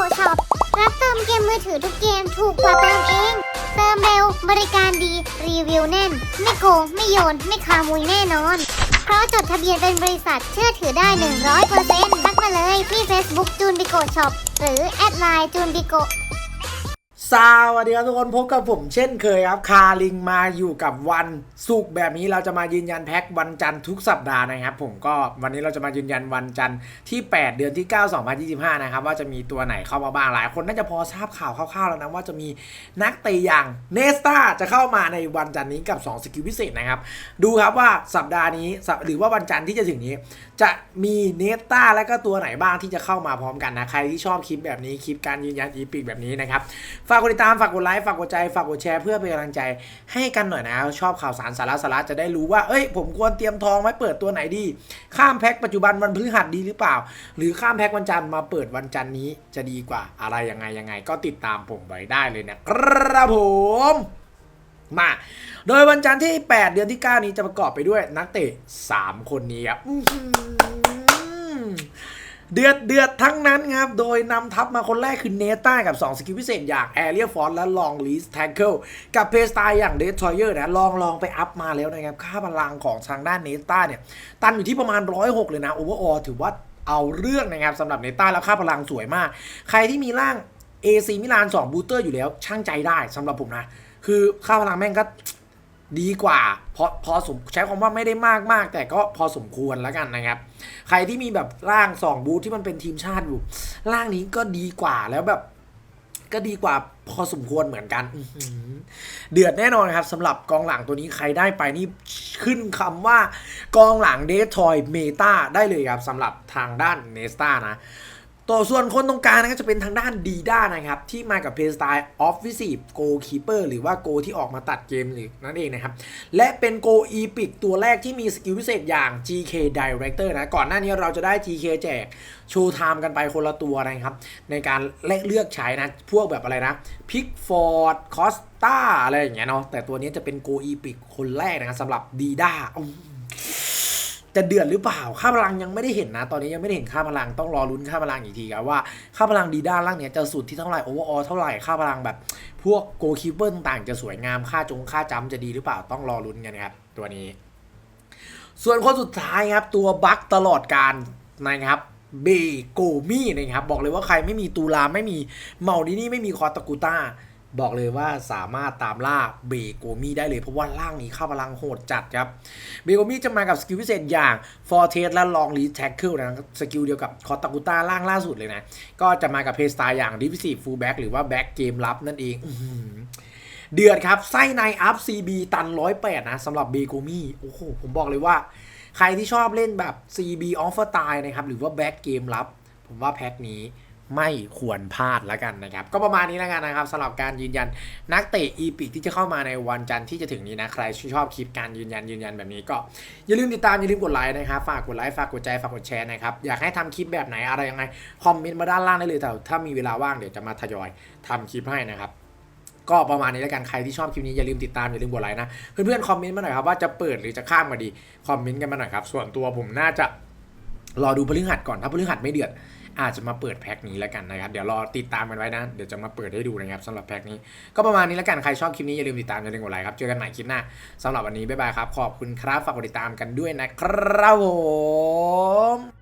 Pro รับเติมเกมมือถือทุกเกมถูกกว่าเติมเอง เติมเร็วบริการดี รีวิวแน่น ไม่โกง ไม่โยน ไม่ขโมยแน่นอน เพราะจดทะเบียนเป็นบริษัทเชื่อถือได้ 100%ทักมาเลยที่ Facebook จูนบิโกช็อปหรือแอดไลน์จูนบิโก สวัสดีครับทุกคนพบกับผมเช่นเคยครับ คาลิงมาอยู่กับวันศุกแบบนี้เราจะมายืนยันแพ็ควันจันทร์ทุกสัปดาห์นะครับ ผมก็วันนี้เราจะมายืนยันวันจันทร์ที่ 8 เดือนที่ 9 2025 นะครับ ว่าจะมีตัวไหนเข้ามาบ้างหลายคนน่าจะพอทราบข่าวคร่าวๆแล้วนะว่าจะมีนักเตะอย่างเนสตาจะเข้ามาในวันจันทร์นี้กับ 2 สกิลพิเศษนะครับ ดูครับว่าสัปดาห์นี้หรือว่าวันจันทร์ที่จะถึงนี้ จะมีเนสตาและก็ตัวไหนบ้างที่จะเข้ามาพร้อมกันนะใครที่ชอบคลิปแบบนี้คลิปการยืนยันอีพิกแบบนี้นะครับฝากกดติดตามฝากกดไลค์ฝากกดใจฝากกดแชร์เพื่อเป็นกำลังใจให้กันหน่อยนะ ชอบข่าวสารสาระสาระจะได้รู้ว่าเอ้ยผมควรเตรียมทองไว้เปิดตัวไหนดี ข้ามแพ็คปัจจุบันวันพฤหัสดีหรือเปล่า หรือข้ามแพ็ควันจันทร์มาเปิดวันจันทร์นี้จะดีกว่าอะไรยังไงยังไง ก็ติดตามผมไว้ได้เลยนะครับผมมา โดยวันจันทร์ที่ 8 เดือนที่ 9 นี้จะประกอบไปด้วยนักเตะ 3 คนนี้ครับ เดือดเดือดทั้งนั้นครับ โดยนำทัพมาคนแรกคือเนต้ากับ 2 สกิลพิเศษอย่างแอเรียฟอนและลองลีสแท c เกิลกับเพสตล์อย่างเดสทอยเออร์นะลองลองไปอัพมาแล้วนะครับ ค่าพลังของทางด้านเนต้าเนี่ยตันอยู่ที่ประมาณ 106 เลยนะโอเวอร์ออถือว่าเอาเรื่องนะครับสำหรับเนต้าแล้วค่าพลังสวยมาก ใครที่มีร่าง AC มิลาน2บูเตอร์อยู่แล้วช่างใจได้สำหรับผมนะ คือค่าพลังแม่งก็ ดีกว่าพอพอสมใช้คำว่าไม่ได้มากมากแต่ก็พอสมควรแล้วกันนะครับ ใครที่มีแบบร่างสองบูธที่มันเป็นทีมชาติอยู่ร่างนี้ก็ดีกว่าแล้วแบบ ก็ดีกว่าพอสมควรเหมือนกันเดือดแน่นอนครับสำหรับกองหลังตัวนี้ใครได้ไปนี่ขึ้นคำว่ากองหลังเดททอยเมตาได้เลยครับสำหรับทางด้านเนสตานะ ตัวส่วนคนตรงกลางนะก็จะเป็นทางด้านดีด้านะครับ ที่มากับเพลย์สไตล์ออฟฟิซีฟโกคีเปอร์หรือว่าโกที่ออกมาตัดเกมหรือนั่นเองนะครับ และเป็นโกอีพิกตัวแรกที่มีสกิลพิเศษอย่าง GK Director นะ ก่อนหน้านี้เราจะได้ GK แจกโชว์ไทม์กันไปคนละตัวนะครับ ในการเลือกใช้นะ พวกแบบอะไรนะพิกฟอร์ดคอสตาอะไรอย่างเงี้ยเนาะแต่ตัวนี้จะเป็นโกอีพิกคนแรกนะครับสำหรับดีด้า จะเดือดหรือเปล่า ค่าพลังยังไม่ได้เห็นนะ ตอนนี้ยังไม่ได้เห็นค่าพลัง ต้องรอลุ้นค่าพลังอีกทีครับว่าค่าพลังดีด้านล่างเนี่ยจะสุดที่เท่าไหร่โอเวอร์ออเท่าไหร่ ค่าพลังแบบ พวกโกคิปเปอร์ต่างๆจะสวยงาม ค่าจงค่าจำจะดีหรือเปล่า ต้องรอลุ้นกันครับตัวนี้ ส่วนคนสุดท้ายครับตัวบัคตลอดการนะครับเบโกมี่นะครับบอกเลยว่าใครไม่มีตูลาไม่มีเมาดินี่ไม่มีคอตากูต้า บอกเลยว่าสามารถตามล่าเบโกมี่ได้เลยเพราะว่าร่างนี้ค่าพลังโหดจัดครับ เบโกมี่จะมากับสกิลพิเศษอย่างฟอร์เทสและลองลีแท็กเกิลนะสกิลเดียวกับคอตากุต้าร่างล่าสุดเลยนะ ก็จะมากับเพสตล์อย่างดิฟิซีฟูลแบ็กหรือว่าแบ็กเกมรับนั่นเองเดือดครับ ไส้ในอัพ CB ตัน108นะสำหรับเบโกมี่โอ้โหผมบอกเลยว่า ใครที่ชอบเล่นแบบ CB Offer ตายนะครับหรือว่าแบ็กเกมรับ ผมว่าแพ็คนี้ ไม่ควรพลาดแล้วกันนะครับ ก็ประมาณนี้แล้วกันนะครับสำหรับการยืนยันนักเตะอีพิกที่จะเข้ามาในวันจันทร์ที่จะถึงนี้นะใครชอบคลิปการยืนยันยืนยันแบบนี้ก็อย่าลืมติดตามอย่าลืมกดไลค์นะครับฝากกดไลค์ฝากกดใจฝากกดแชร์นะครับอยากให้ทำคลิปแบบไหนอะไรยังไงคอมเมนต์มาด้านล่างได้เลยแต่ถ้ามีเวลาว่างเดี๋ยวจะมาทยอยทำคลิปให้นะครับก็ประมาณนี้แล้วกันใครที่ชอบคลิปนี้อย่าลืมติดตามอย่าลืมกดไลค์นะเพื่อนๆคอมเมนต์มาหน่อยครับว่าจะเปิดหรือจะข้ามมาดีคอมเมนต์กันมาหน่อยครับส่วนตัวผมน่าจะ รอดูพฤหัสก่อนถ้าพฤหัสไม่เดือด อาจจะมาเปิดแพ็คนี้แล้วกันนะครับเดี๋ยวรอติดตามกันไว้นะ เดี๋ยวจะมาเปิดให้ดูนะครับสำหรับแพ็คนี้ ก็ประมาณนี้แล้วกันใครชอบคลิปนี้อย่าลืมติดตามอย่าลืมกดไลค์ครับเจอกันใหม่คลิปหน้าสำหรับวันนี้บ๊ายบายครับขอบคุณครับฝากกดติดตามกันด้วยนะครับผม